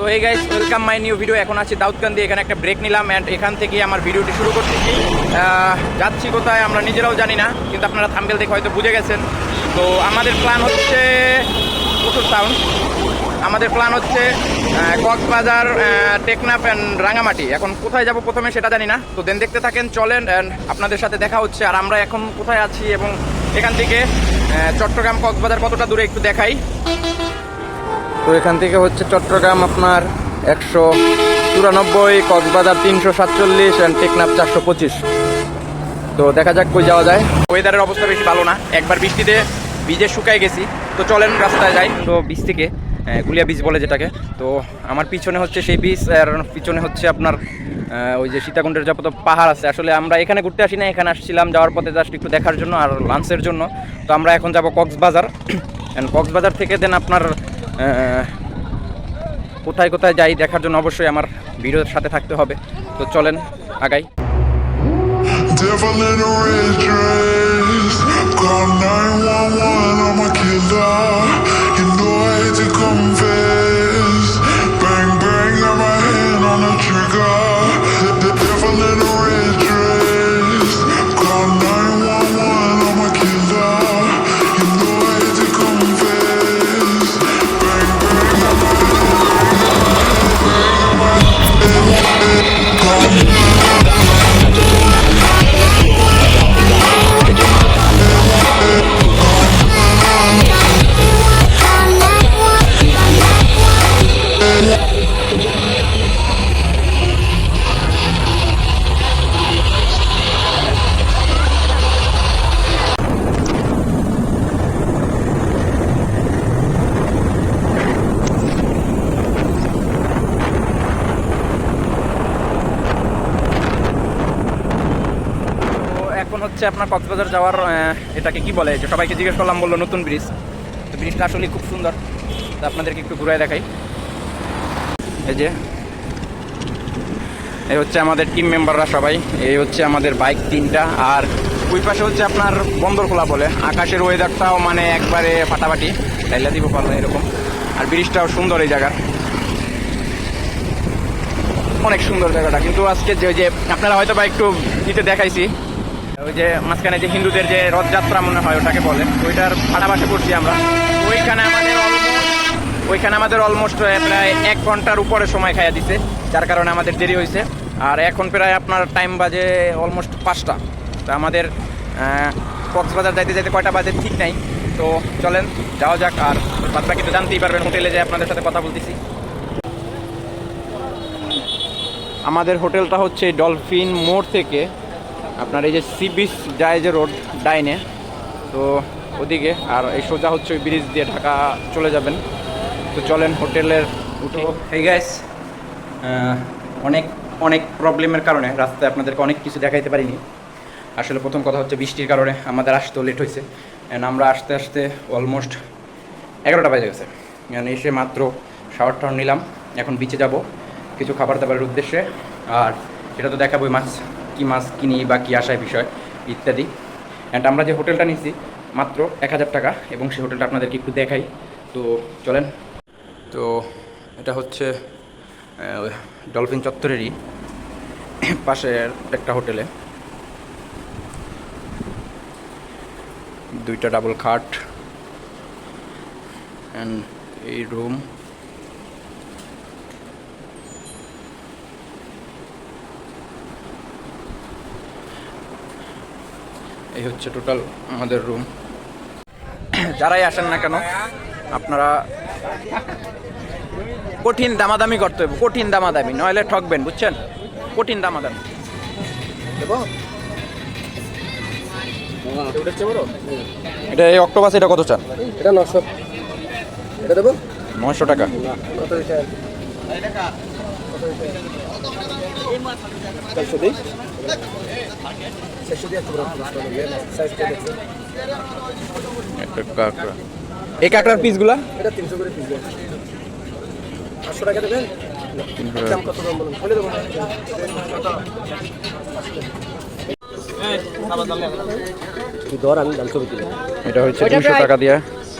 তো এই guys welcome my new video এখন আছি দাউদকান্দি, এখানে একটা ব্রেক নিলাম অ্যান্ড এখান থেকে আমার ভিডিওটি শুরু করতেছি। যাচ্ছি কোথায় আমরা নিজেরাও জানি না, কিন্তু আপনারা থাম্বেল দেখে হয়তো বুঝে গেছেন। তো, আমাদের প্ল্যান হচ্ছে প্রচুর সাউন্ড আমাদের প্ল্যান হচ্ছে কক্সবাজার টেকনাফ অ্যান্ড রাঙামাটি। এখন কোথায় যাব প্রথমে সেটা জানি না। তো দেন দেখতে থাকেন, চলেন অ্যান্ড আপনাদের সাথে দেখা হচ্ছে। আর আমরা এখন কোথায় আছি এবং এখান থেকে চট্টগ্রাম কক্সবাজার কতটা দূরে একটু দেখাই। তো এখান থেকে হচ্ছে চট্টগ্রাম আপনার একশো চুরানব্বই, কক্সবাজার তিনশো সাতচল্লিশ অ্যান্ড টেকনাফ চারশো পঁচিশ। তো দেখা যাক কই যাওয়া যায়। ওয়েদারের অবস্থা বেশি ভালো না। একবার বৃষ্টিতে ভিজে শুকায় গেছি। তো চলেন রাস্তায় যাই। তো বীজ থেকে গুলিয়া বীজ বলে যেটাকে। তো আমার পিছনে হচ্ছে সেই বীজ, আর পিছনে হচ্ছে আপনার ওই যে সীতাকুণ্ডের যত পাহাড় আছে। আসলে আমরা এখানে ঘুরতে আসি না, এখানে আসছিলাম যাওয়ার পথে জাস্ট একটু দেখার জন্য আর লাঞ্চের জন্য। তো আমরা এখন যাব কক্সবাজার। অ্যান্ড কক্সবাজার থেকে দেন আপনার কোথায় কোথায় যাই দেখার জন্য অবশ্যই আমার ভিডিওর সাথে থাকতে হবে তো চলেন আগাই Devil in a red dress. Call 911, I'm a killer. You know I hate to confess. Bang, bang, got my hand on the trigger. The devil in a red dress. Cox's Bazar যাওয়ার এটাকে কি বলে, যে সবাইকে জিজ্ঞেস করলাম, বলল নতুন ব্রিজ। তো ব্রিজটা আসলে খুব সুন্দর। তো আপনাদেরকে একটু ঘুরায় দেখাই। এই যে, এই হচ্ছে আমাদের টিম মেম্বাররা সবাই। এই হচ্ছে আমাদের বাইক তিনটা। আর ওই পাশে হচ্ছে আপনার বন্দর খোলা বলে। আকাশের ওয়েদারটাও মানে একবারে ফাটাফাটি। লাইলা দিব পারবে এরকম। আর ব্রিজটাও সুন্দর এই জায়গার। অনেক সুন্দর জায়গাটা। কিন্তু আজকে যে যে, আপনারা হয়তো বা একটু ইতে দেখাইছি। ওই যে মাঝখানে যে হিন্দুদের যে রথযাত্রা মনে হয় ওটাকে বলে, ওইটার ভাড়াবাসে করছি আমরা। ওইখানে আমাদের ওইখানে আমাদের অলমোস্ট প্রায় এক ঘণ্টার উপরে সময় খাইয়া দিছে, যার কারণে আমাদের দেরি হয়েছে আর এখন প্রায় আপনার টাইম বাজে অলমোস্ট পাঁচটা। তো আমাদের কক্সবাজার যাইতে যাইতে কয়টা বাজে ঠিক নাই। তো চলেন, যাওয়া যাক, আর বাদ তো জানতেই পারবেন, হোটেলে যে আপনাদের সাথে কথা বলতেছি। আমাদের হোটেলটা হচ্ছে ডলফিন মোড় থেকে আপনার এই যে সি বিচ যায় যে রোড ডাইনে, তো ওদিকে, আর এই সোজা হচ্ছে ওই ব্রিজ দিয়ে ঢাকা চলে যাবেন। তো চলেন হোটেলের উঠে এই গাইস অনেক অনেক প্রবলেমের কারণে রাস্তায় আপনাদেরকে অনেক কিছু দেখাইতে পারিনি। আসলে প্রথম কথা হচ্ছে বৃষ্টির কারণে আমাদের আসতেও লেট হয়েছে অ্যান্ড আমরা আসতে আসতে অলমোস্ট এগারোটা বাজে গেছে। মানে এসে মাত্র শাওয়ার টাওয়ার নিলাম। এখন বিচে যাব, কিছু খাবার দাবারের উদ্দেশ্যে। আর সেটা তো দেখাবোই মাছ। কী মাছ কিনি বা কী আসায় বিষয় ইত্যাদি। অ্যান্ড আমরা যে হোটেলটা নিয়েছি মাত্র এক হাজার টাকা এবং সেই হোটেলটা আপনাদেরকে একটু দেখাই। তো চলেন। তো এটা হচ্ছে ডলফিন চত্বরেরই পাশের একটা হোটেলে। দুইটা ডাবল খাট। অ্যান্ড এই রুম এই হচ্ছে টোটাল আমাদের রুম যারাই আসেন না কেন আপনারা কঠিন দামাদামি করতে হবে কঠিন দামাদামি নইলে ঠকবেন বুঝছেন? কঠিন দামাদামি। এটা এই অক্টোপাস এটা কত চান? এটা নশো। এটা দেবো? নয়শো টাকা। কত একটা কাঁকড়া। এই কাঁকড়ার পিসগুলা? এটা তিনশো করে পিস পাঁচশো টাকা দেবেন? দাম কত দাম বলুন? বলে দেবো। তুই ধর আমি দাম ছবি তুলে। এটা হচ্ছে দুশো টাকা দিয়ে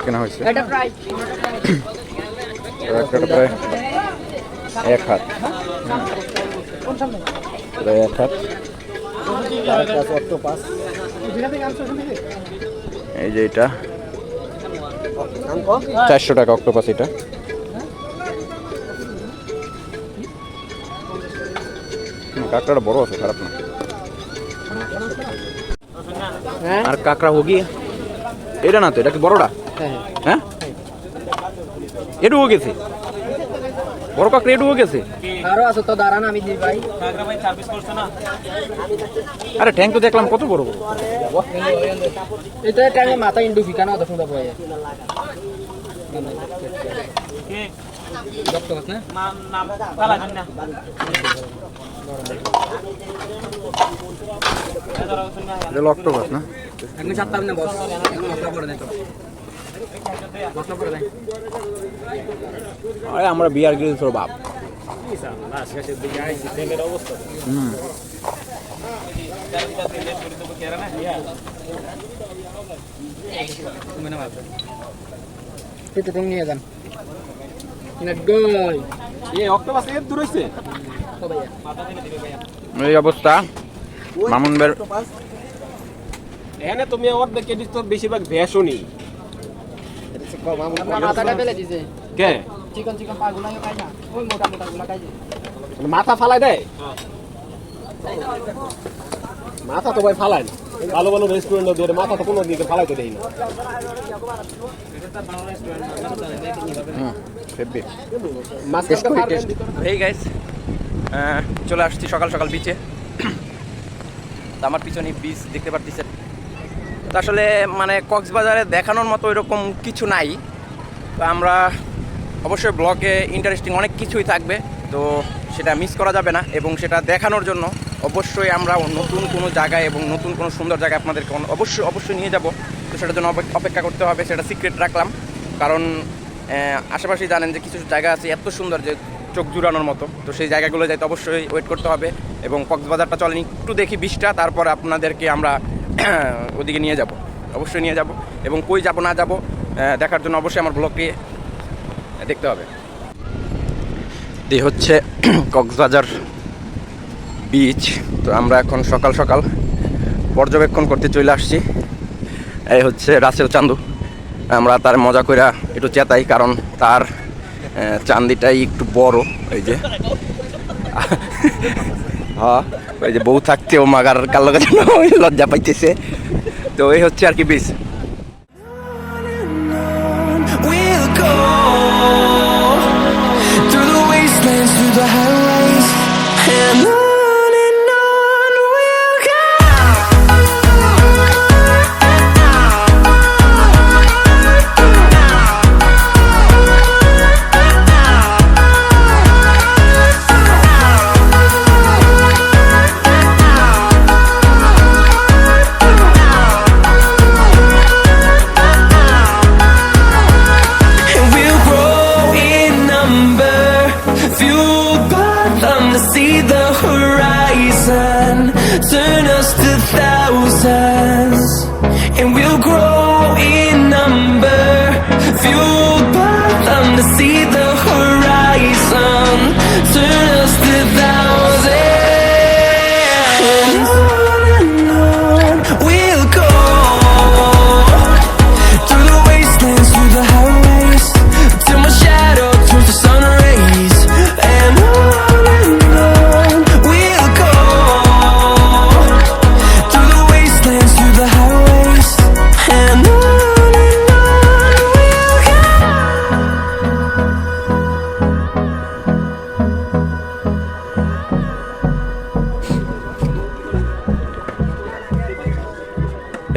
কেনা হয়েছে। প্রায়। এক হাত। এটা এক হাত। এই যে এটা। চারশো টাকা অক্টোপাস এটা। কাঁকড়াটা বড় আছে খারাপ না। আর কাঁকড়া হোগি? এটা না তো এটা কি বড়টা? হ্যাঁ? এটুকু গেছে। বড় কাঁকড়া এটুকু গেছে? আরও আছে তো দাঁড়ান আমি দিই ভাই। আরে ট্যাঙ্ক তো দেখলাম কত বড় বড়। এটা টাইমে মাথা ইন্ডু ফিকানো তো শুনতে পাই। এটা অক্টোপাস না? এখন চারটা বস। মশলা দেয় আরে আমরা বিয়ার বাপ হুম এটা তুমি নিয়ে যান এই অবস্থা। মামুন বের এখানে তুমি কেডিস তো বেশিরভাগ ফেলে দিছে কে? চিকন চিকন পাগুলা খাই না। ওই মোটা মোটা গুলা খাই মাথা ফালাই দেয় মাথা তো ভাই ফালায় না। ভালো ভালো রেস্টুরেন্টে ধরে মাথা তো কোনো দিকে ফালাইতে দেয় না। এই গাইস চলে আসছি সকাল সকাল বিচে তো আমার পিছনে বিচ দেখতে পারতেছেন। তো আসলে মানে কক্সবাজারে দেখানোর মতো এরকম কিছু নাই। তো আমরা অবশ্যই ব্লগে ইন্টারেস্টিং অনেক কিছুই থাকবে তো সেটা মিস করা যাবে না এবং সেটা দেখানোর জন্য অবশ্যই আমরা নতুন কোনো জায়গায় এবং নতুন কোনো সুন্দর জায়গায় আপনাদেরকে অবশ্যই অবশ্যই নিয়ে যাব। তো সেটার জন্য অপেক্ষা করতে হবে সেটা সিক্রেট রাখলাম। কারণ আহ, আশেপাশেই জানেন যে কিছু জায়গা আছে এত সুন্দর যে চোখ জুড়ানোর মতো। তো সেই জায়গাগুলো যাইতে অবশ্যই ওয়েট করতে হবে এবং কক্সবাজারটা চলেন একটু দেখি বিশটা তারপর আপনাদেরকে আমরা ওদিকে নিয়ে যাব। অবশ্যই নিয়ে যাব এবং কই যাব, না যাব দেখার জন্য অবশ্যই আমার ব্লগটি দেখতে হবে। এই হচ্ছে কক্সবাজার বিচ তো আমরা এখন সকাল সকাল পর্যবেক্ষণ করতে চলে আসছি। এই হচ্ছে রাসেল চান্দু। আমরা তার মজা কইরা একটু চেতাই, কারণ তার চান্দিটাই একটু বড়, এই যে। হ্যাঁ ওই যে বউ থাকতেও মাগার কালো যেন ওই লজ্জা পাইতেছে। তো এই হচ্ছে আর কি বিচ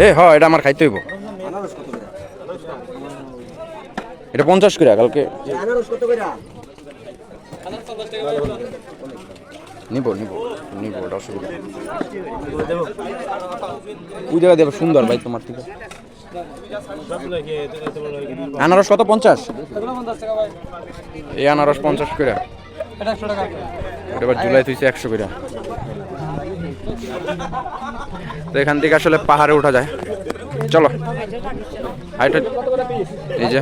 এ হ এটা আমার খাইতে হইব। এটা পঞ্চাশ করে কালকে। নিব নিব নিব ওটা অসুবিধা। ওই জায়গায় দেবো সুন্দর ভাই তোমার থেকে। আনারস কত পঞ্চাশ? এই আনারস পঞ্চাশ করে এটা এবার জুলাই তুইছে একশো করে তো এখান থেকে আসলে পাহাড়ে ওঠা যায়। চলো। এই যে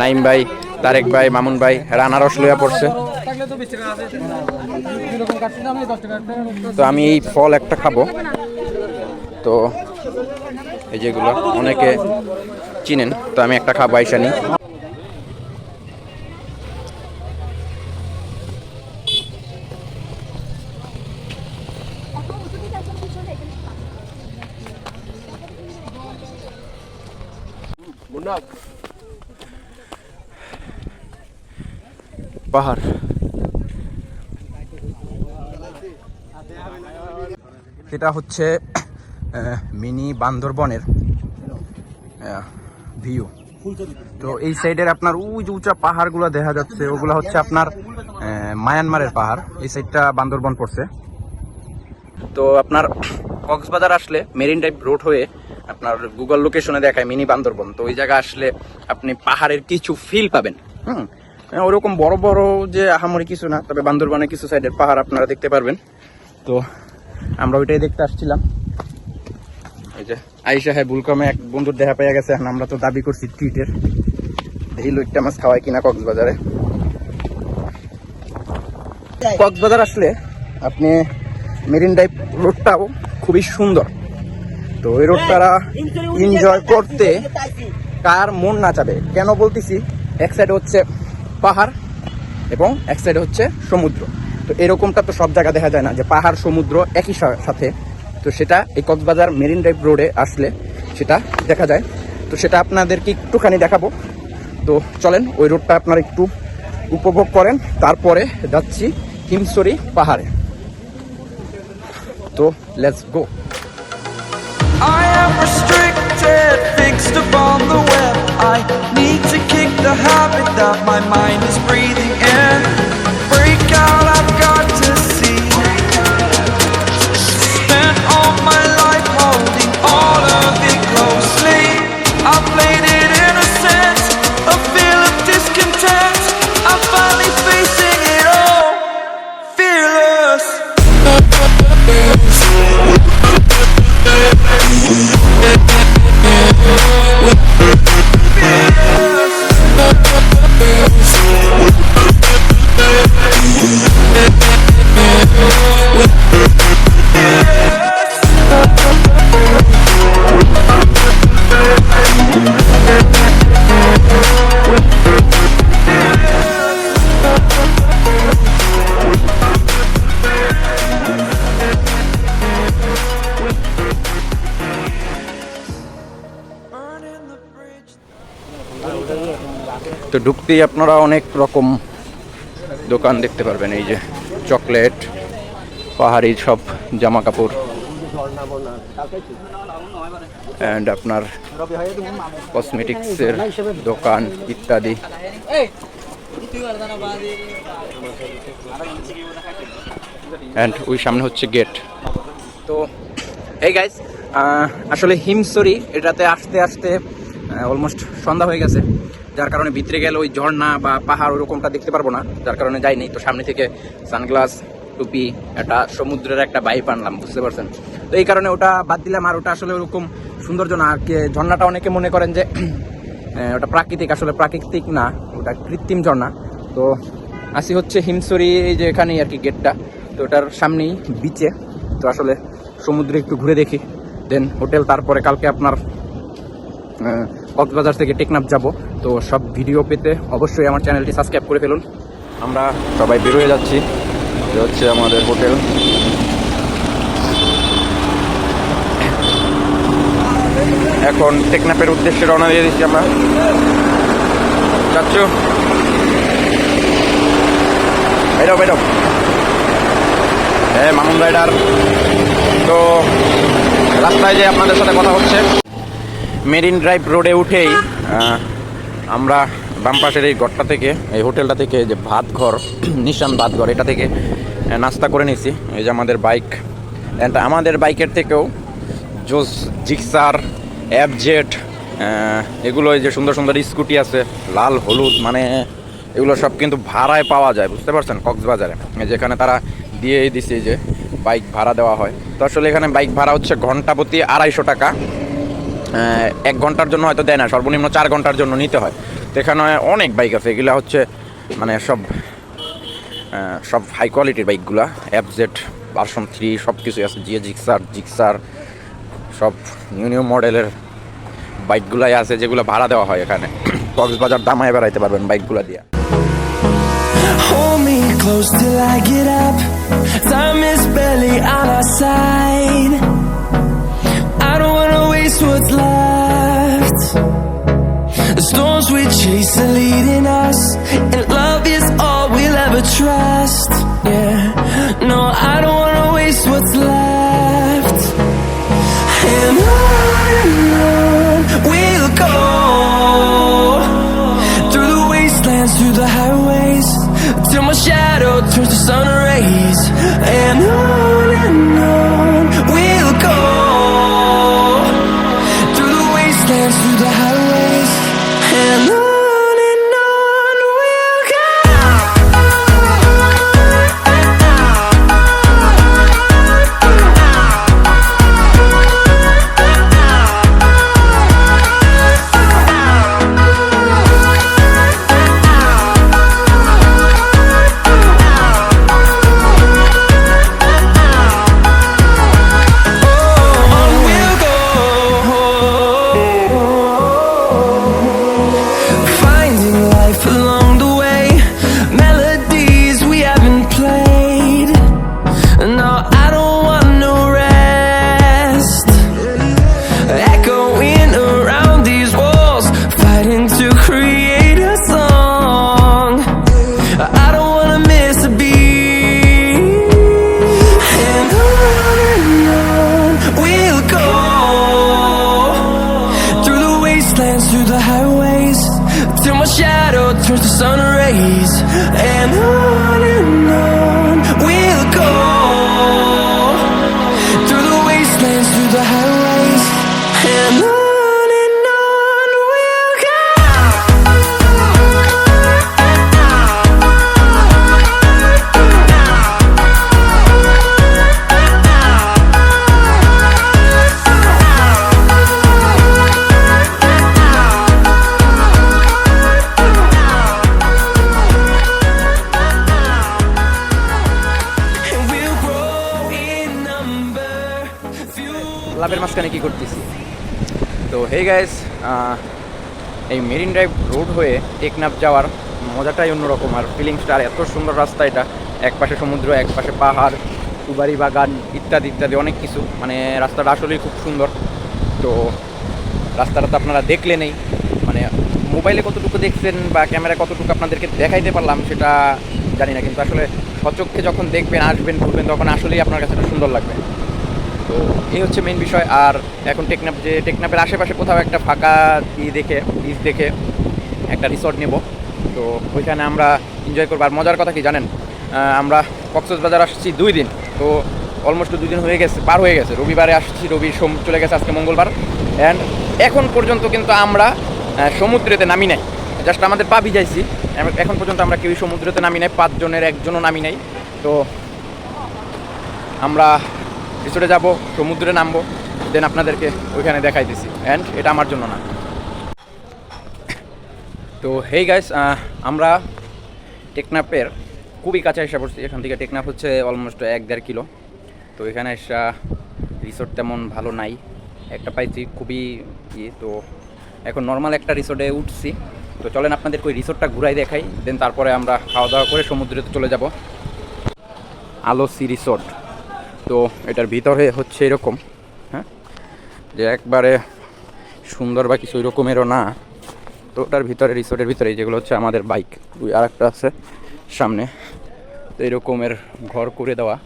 নাইম ভাই, তারেক ভাই, মামুন ভাই, এরা আনারস লইয়া পড়ছে। তো আমি এই ফল একটা খাব। তো এই যেগুলো অনেকে চিনেন, তো আমি একটা খাব, আইসা নিই মুন্না পাহাড়। এটা হচ্ছে মিনি বান্দরবনের ভিউ। তো এই সাইডের আপনার উঁচু উঁচা পাহাড়গুলো দেখা যাচ্ছে, ওগুলো হচ্ছে আপনার মায়ানমারের পাহাড়। এই সাইডটা বান্দরবন পড়ছে। তো আপনার কক্সবাজার আসলে মেরিন ড্রাইভ রোড হয়ে আপনার গুগল লোকেশনে দেখায় মিনি বান্দরবন। তো ওই জায়গা আসলে আপনি পাহাড়ের কিছু ফিল পাবেন। হুম? ওরকম বড় বড় যে আহামরি কিছু না, তবে বান্দরবনের কিছু সাইডের পাহাড় আপনারা দেখতে পারবেন। তো আমরা ওইটাই দেখতে আসছিলাম। এই যে আইসা হ্যাঁ ভুলক্রমে এক বন্ধুর দেখা পেয়ে গেছে, এখন আমরা তো দাবি করছি ট্রিটের এই লইট্টা মাছ খাওয়ায় কিনা কক্সবাজারে। কক্সবাজার আসলে আপনি মেরিন ড্রাইভ রোডটাও খুবই সুন্দর। তো ওই রোডটারা এনজয় করতে কার মন না চাবে। কেন বলতেছি? এক সাইডে হচ্ছে পাহাড় এবং এক সাইডে হচ্ছে সমুদ্র। তো এরকমটা তো সব জায়গা দেখা যায় না যে পাহাড়, সমুদ্র একই সাথে। তো সেটা এই কক্সবাজার মেরিন ড্রাইভ রোডে আসলে সেটা দেখা যায়। তো সেটা আপনাদেরকে একটুখানি দেখাবো। তো চলেন, ওই রোডটা আপনারা একটু উপভোগ করেন। তারপরে যাচ্ছি হিমসরি পাহাড়ে। তো let's go I am restricted, fixed upon the web. I need to kick the habit that my mind is breathing in. তো ঢুকতেই আপনারা অনেক রকম দোকান দেখতে পারবেন, এই যে চকলেট, পাহাড়ি সব জামা কাপড় অ্যান্ড আপনার কসমেটিক্সের দোকান ইত্যাদি। অ্যান্ড ওই সামনে হচ্ছে গেট তো এই গাইস আসলে হিমসরি এটাতে আসতে আসতে অলমোস্ট সন্ধ্যা হয়ে গেছে। যার কারণে ভিতরে গেলে ওই ঝর্ণা বা পাহাড় ওরকমটা দেখতে পারব না, যার কারণে যাইনি। তো সামনে থেকে সানগ্লাস, টুপি, একটা সমুদ্রের একটা বাইপ আনলাম, বুঝতে পারছেন? তো এই কারণে ওটা বাদ দিলাম, আর ওটা আসলে ওরকম সৌন্দর্য না আর ঝর্ণাটা অনেকে মনে করেন যে ওটা প্রাকৃতিক, আসলে প্রাকৃতিক না, ওটা কৃত্রিম ঝর্ণা। তো আসি হচ্ছে হিমসরি এই যে এখানেই আর কি গেটটা। তো ওটার সামনেই বিচে তো আসলে সমুদ্রে একটু ঘুরে দেখি। দেন হোটেল তারপরে কালকে আপনার কক্সবাজার থেকে টেকনাফ যাব। তো সব ভিডিও পেতে অবশ্যই আমার চ্যানেলটি সাবস্ক্রাইব করে ফেলুন। আমরা সবাই বেরোয় যাচ্ছি। হচ্ছে আমাদের হোটেল। এখন টেকনাফের উদ্দেশ্যে রওনা দিয়ে দিচ্ছি আমরা। যাচ্ছ? বেরো বেরো। হ্যাঁ মামুন রাইডার তো রাস্তায় যে আপনাদের সাথে কথা হচ্ছে মেরিন ড্রাইভ রোডে উঠেই আমরা বাম পাশের এই ঘরটা থেকে, এই হোটেলটা থেকে যে ভাত ঘর নিশান ভাত ঘর এটা থেকে নাস্তা করে নিয়েছি এই যে আমাদের বাইক অ্যান্ড আমাদের বাইকের থেকেও জোস, জিক্সার অ্যাপজেট এগুলো যে সুন্দর সুন্দর স্কুটি আছে, লাল, হলুদ মানে এগুলো সব কিন্তু ভাড়ায় পাওয়া যায়, বুঝতে পারছেন? কক্সবাজারে যেখানে তারা দিয়ে দিছে যে বাইক ভাড়া দেওয়া হয়। তো আসলে এখানে বাইক ভাড়া হচ্ছে ঘণ্টা প্রতি আড়াইশো টাকা। এক ঘণ্টার জন্য হয়তো দেয় না, সর্বনিম্ন চার ঘণ্টার জন্য নিতে হয় তো এখানে অনেক বাইক আছে, এগুলো হচ্ছে মানে সব সব হাই কোয়ালিটির বাইকগুলা অ্যাপজেট ভার্সন থ্রি সব কিছু আছে জিএ জিক্সার জিক্সার সব নিউ নিউ মডেলের বাইকগুলাই আছে যেগুলো ভাড়া দেওয়া হয় এখানে কক্সবাজার দামায় বেড়াইতে পারবেন বাইকগুলো দিয়ে close till I get up. Time is barely on our side. লাভের মাঝখানে কি করতেছি? তো হে গাইস এই মেরিন ড্রাইভ রোড হয়ে টেকনাফ যাওয়ার মজাটাই অন্যরকম আর ফিলিংসটা আর এত সুন্দর রাস্তা এটা। এক পাশে সমুদ্র এক পাশে পাহাড় সুবারি বাগান ইত্যাদি ইত্যাদি অনেক কিছু। মানে রাস্তাটা আসলেই খুব সুন্দর। তো, রাস্তাটা তো আপনারা দেখলে নেই। মানে মোবাইলে কতটুকু দেখছেন বা ক্যামেরা কতটুকু আপনাদেরকে দেখাইতে পারলাম সেটা জানি না, কিন্তু আসলে সচক্ষে যখন দেখবেন, আসবেন, ঘুরবেন, তখন আসলেই আপনার কাছে সুন্দর লাগবে। তো এই হচ্ছে মেন বিষয়। আর এখন টেকনাপ যে টেকনাপের আশেপাশে কোথাও একটা ফাঁকা ই দেখে বিচ দেখে একটা রিসর্ট নেব। তো ওইখানে আমরা এনজয় করব। আর মজার কথা কি জানেন? আমরা কক্সবাজার আসছি দুই দিন। তো অলমোস্ট দুই দিন হয়ে গেছে, পার হয়ে গেছে। রবিবারে আসছি, রবি সোম চলে গেছে আজকে মঙ্গলবার। অ্যান্ড এখন পর্যন্ত কিন্তু আমরা সমুদ্রেতে নামি নাই। জাস্ট আমাদের পা ভিজাইছি। এখন পর্যন্ত আমরা কেউই সমুদ্রেতে নামি নাই, পাঁচজনের একজনও নামি নাই। তো আমরা রিসোর্টে যাব, সমুদ্রে নামবো দেন আপনাদেরকে ওইখানে দেখাই দিছি। অ্যান্ড এটা আমার জন্য না। তো হেই গাইস আমরা টেকনাফের খুবই কাছে এসে পড়ছি। এখান থেকে টেকনাফ হচ্ছে অলমোস্ট এক দেড় কিলো। তো এখানে এসা রিসোর্ট তেমন ভালো নাই। একটা পাইছি খুবই ইয়ে তো এখন নর্মাল একটা রিসোর্টে উঠছি। তো চলেন আপনাদেরকে ওই রিসোর্টটা ঘুরাই দেখাই দেন তারপরে আমরা খাওয়া দাওয়া করে সমুদ্রে চলে যাব। আলো সি রিসোর্ট তো এটার ভিতরে হচ্ছে এরকম হ্যাঁ? যে একবারে সুন্দর বা কিছু ওই রকমেরও না, তো ওটার ভিতরে, রিসোর্টের ভিতরে যেগুলো হচ্ছে আমাদের বাইক ওই আর একটা আছে সামনে। তো এরকমের ঘর করে দেওয়া।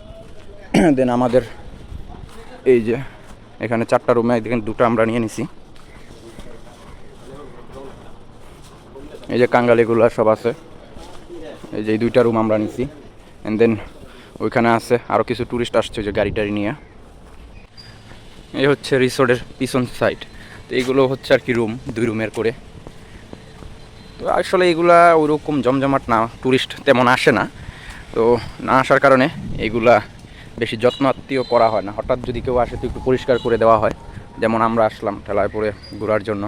দেন আমাদের এই যে এখানে চারটা রুমে দেখেন দুটো আমরা নিয়ে নিছি। এই যে কাঙ্গালিগুলো সব আছে। এই যে দুইটা রুম আমরা নিছি। অ্যান্ড দেন ওইখানে আছে। আরও কিছু ট্যুরিস্ট আসছে যে গাড়ি টাড়ি নিয়ে। এই হচ্ছে রিসোর্টের পিছন সাইড তো এইগুলো হচ্ছে আর কি রুম দুই রুমের করে। তো আসলে এগুলা ওরকম জমজমাট না ট্যুরিস্ট তেমন আসে না। তো না আসার কারণে এগুলা বেশি যত্ন আত্মীয় করা হয় না। হঠাৎ যদি কেউ আসে তো একটু পরিষ্কার করে দেওয়া হয়। যেমন আমরা আসলাম ঠেলায় পরে ঘোরার জন্য।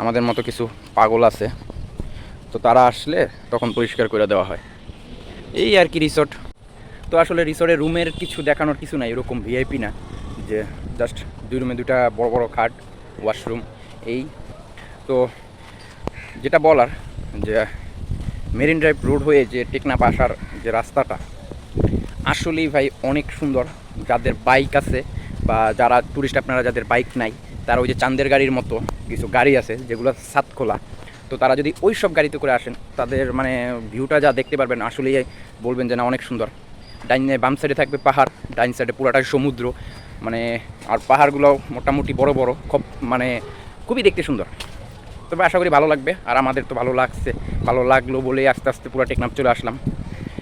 আমাদের মতো কিছু পাগল আছে। তো তারা আসলে তখন পরিষ্কার করে দেওয়া হয়। এই আর কি রিসোর্ট তো আসলে রিসোর্টের রুমের কিছু দেখানোর কিছু নাই, এরকম ভিআইপি না। যে জাস্ট দুই রুমে দুটা বড় বড় খাট ওয়াশরুম এই। তো যেটা বলার, যে মেরিন ড্রাইভ রোড হয়ে যে টেকনাফ আসার যে রাস্তাটা, আসলেই ভাই অনেক সুন্দর। যাদের বাইক আছে বা যারা ট্যুরিস্ট আপনারা যাদের বাইক নাই, তারা ওই যে চান্দের গাড়ির মতো কিছু গাড়ি আছে, যেগুলো সাত খোলা। তো তারা যদি ওই সব গাড়িতে করে আসেন, তাদের মানে ভিউটা যা দেখতে পারবেন, আসলেই বলবেন যে না, অনেক সুন্দর। ডাইনে বাম সাইডে থাকবে পাহাড়, ডাইন সাইডে পুরোটাই সমুদ্র। মানে আর পাহাড়গুলো মোটামুটি বড় বড়, খুব মানে খুবই দেখতে সুন্দর। তবে আশা করি ভালো লাগবে, আর আমাদের তো ভালো লাগছে। ভালো লাগল বলেই আস্তে আস্তে পুরো টেকনাফ চলে আসলাম।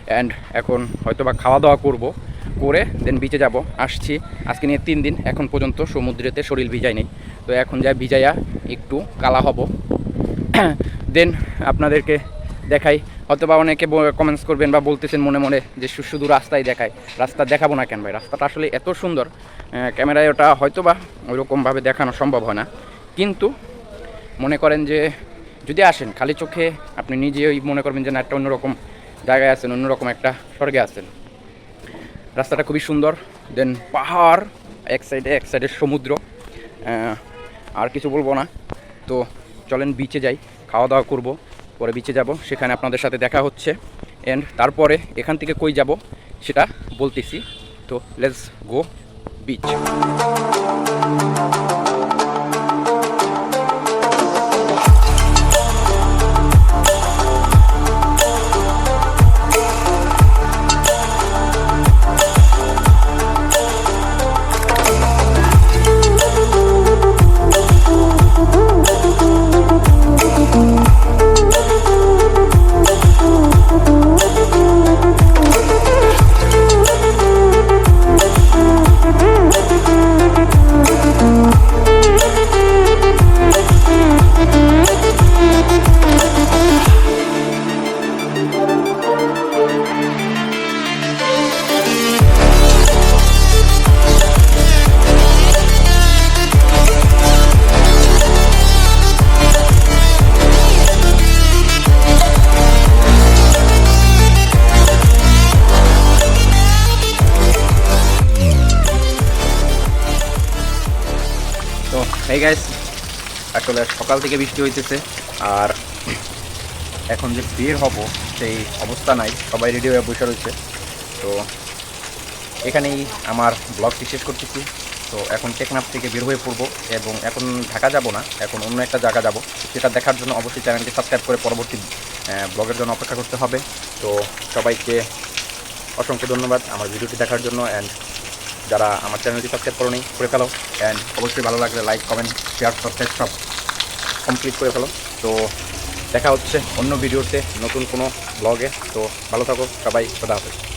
অ্যান্ড এখন হয়তো বা খাওয়া দাওয়া করব, করে দেন বিচে যাব। আসছি, আজকে নিয়ে তিন দিন, এখন পর্যন্ত সমুদ্রেতে শরীর ভিজাই নেই। তো এখন যা ভিজাইয়া একটু কালা হব। দেন আপনাদেরকে দেখাই। হয়তো বা অনেকে কমেন্টস করবেন বা বলতেছেন মনে মনে যে শুধু রাস্তায় দেখায়। রাস্তা দেখাবো না কেন ভাই? রাস্তাটা আসলে এত সুন্দর ক্যামেরায় ওটা হয়তো বা ওইরকমভাবে দেখানো সম্ভব হয় না। কিন্তু মনে করেন যে যদি আসেন, খালি চোখে আপনি নিজে ওই মনে করবেন যে না, একটা অন্যরকম জায়গায় আছেন, অন্যরকম একটা স্বর্গে আছেন। রাস্তাটা খুবই সুন্দর। দেন পাহাড়, এক সাইডে এক সাইডে সমুদ্র আর কিছু বলব না। তো চলেন বিচে যাই খাওয়া দাওয়া করব। পরে বিচে যাব। সেখানে আপনাদের সাথে দেখা হচ্ছে। অ্যান্ড তারপরে এখান থেকে কই যাব সেটা বলতেছি। তো লেটস গো বিচ আসলে সকাল থেকে বৃষ্টি হইতেছে, আর এখন যে বের হব, সেই অবস্থা নাই, সবাই রেডি হয়ে বসে রয়েছে। তো এখানেই আমার ব্লগটি শেষ করতেছি। তো এখন টেকনাফ থেকে বের হয়ে পড়ব, এবং এখন ঢাকা যাব না, এখন অন্য একটা জায়গা যাব। সেটা দেখার জন্য অবশ্যই চ্যানেলটি সাবস্ক্রাইব করে পরবর্তী ব্লগের জন্য অপেক্ষা করতে হবে। তো সবাইকে অসংখ্য ধন্যবাদ আমার ভিডিওটি দেখার জন্য অ্যান্ড যারা আমার চ্যানেলটি সাবস্ক্রাইব করো নি করে ফেলো অ্যান্ড অবশ্যই ভালো লাগলে লাইক কমেন্ট শেয়ার সাবস্ক্রাইব সব কমপ্লিট করে ফেলো। তো দেখা হচ্ছে অন্য ভিডিওতে নতুন কোনো ব্লগে তো ভালো থাকো, সবাই, খোদা হাফেজ।